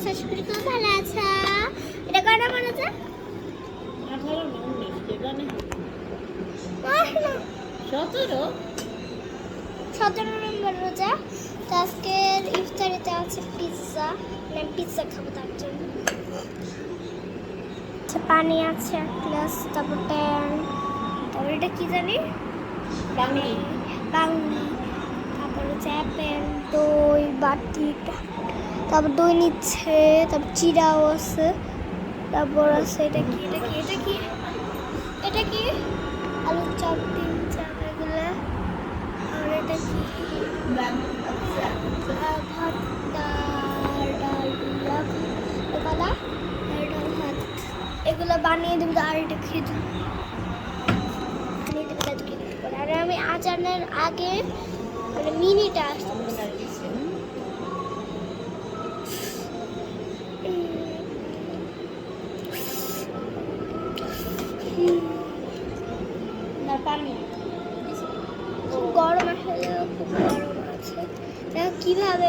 আছো আশা করি খুব ভালো আছো? এটা কটা মনে আছে। সতেরো সতেরো নম্বর রোজা। তো আজকের ইফতারিতে আছে পিৎজা মানে পিৎজা খাব তার জন্য। আচ্ছা, পানি আছে এক গ্লাস তারপর ট্যান তারপর এটা কি জানি? পানি বাংলি তারপর হচ্ছে অ্যাপেল দই বাটি তারপর দই নিচ্ছে, তারপর চিরাও আছে, তারপর আছে এটা কি এটা কি এটা কি? এটা কি? আলুর চপ তিন চাপ এগুলো। আর এটা কি? ভাত, ডাল ডাল ডাল ভাত। এগুলো বানিয়ে দেবো আর এটা খেয়ে দেবো নিতে পারে। আর আমি আজানের আগে মানে মিনিটা আসতে পারছি। হুম, না পানি খুব গরম আসলে খুব গরম আছে দেখো কীভাবে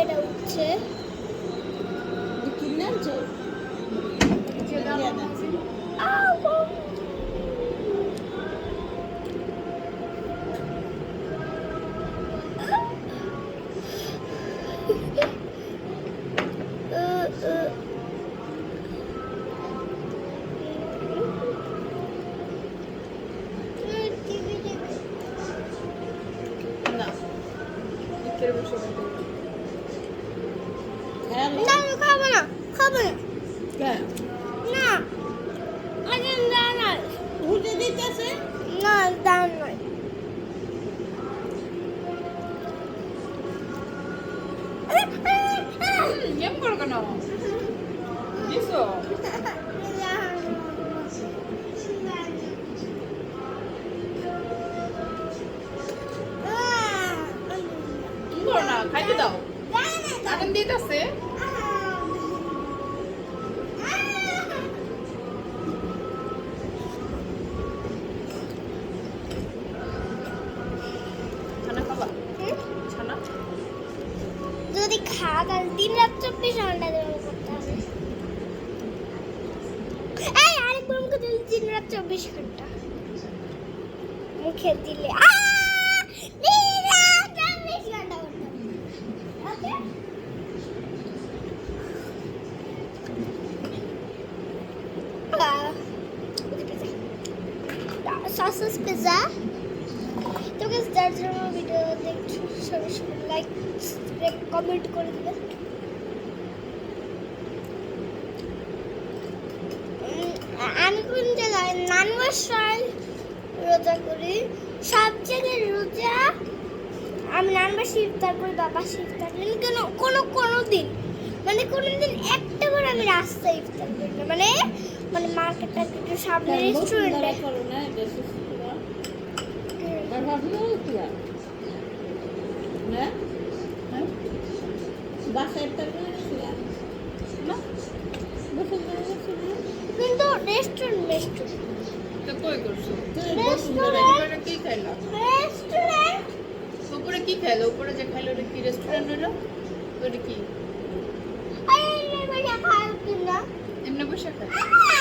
এটা উঠছে কিনে আনছো না আমি খাব না খাব না না আগে না না উঠে দিতেছে না দাম নয় এম করো কেন দিছো খাইতে দাও এখন দিতেছে। ছানা যদি খা তাহলে দিন রাত চব্বিশ ঘণ্টা করতে হবে। এই আরেকবার মুখে দিলে দিন রাত চব্বিশ ঘণ্টা। মুখে দিলে! দিন রাত চব্বিশ ঘণ্টা করতে হবে। Okay? আহ, সসেস পিজা তো গাইস যার জন্য ভিডিও দেখছ সবাই সবাই লাইক কমেন্ট করে উম, আমি কোন জায়গায়? নানবাসায় রোজা করি। সব জায়গায় রোজা আমি নানবাসী ইফতার করি বাবাসী ইফতার করি। কেন? কোনো কোনো দিন। মানে কোনো দিন একটা বার আমি রাস্তায় ইফতার করি না। মানে মানে মার্কেট টার্কেটের সামনে রেস্টুরেন্টে কিন্তু রেস্টুরেন্ট রেস্টুরেন্ট তো কই করছ Restaurant. কি খাইলা রেস্টুরেন্ট উপরে কি খাইলো উপরে যে খাইলো ওটা কি রেস্টুরেন্ট হলো ওটা কি আরে এমনি বসে খাই আমি বানাবো টিভি রাখে ভাই না পরে। লগেজ একটু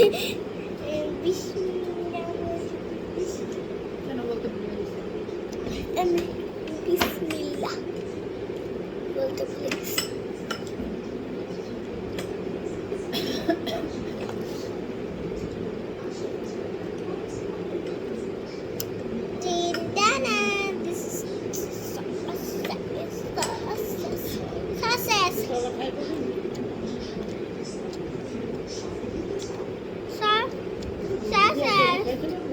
Bismillah. দেখে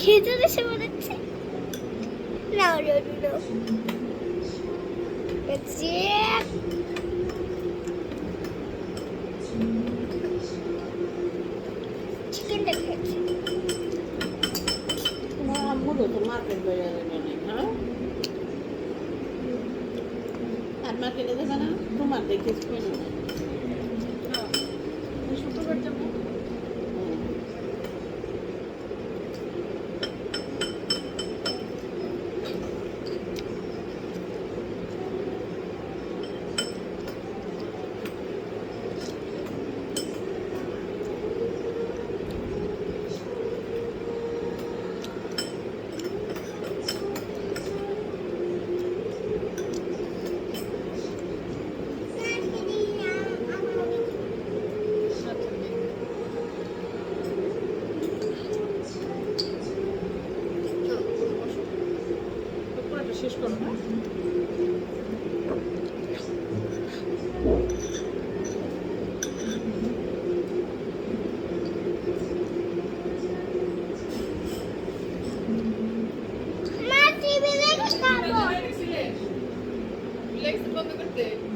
খেতে দেশে মনে না নো নো চিকেনটা খেয়েছি। আম্মুরও তো মার্কেট বাজারে বানাই হ্যাঁ আর মার্কেটে দেবে না? তোমার দেখে শুনে শুক্রবার যাব আচ্ছা চলো বসো পুরোটা শেষ করো হ্যাঁ মা টিভি দেখে খাব বন্ধ করতে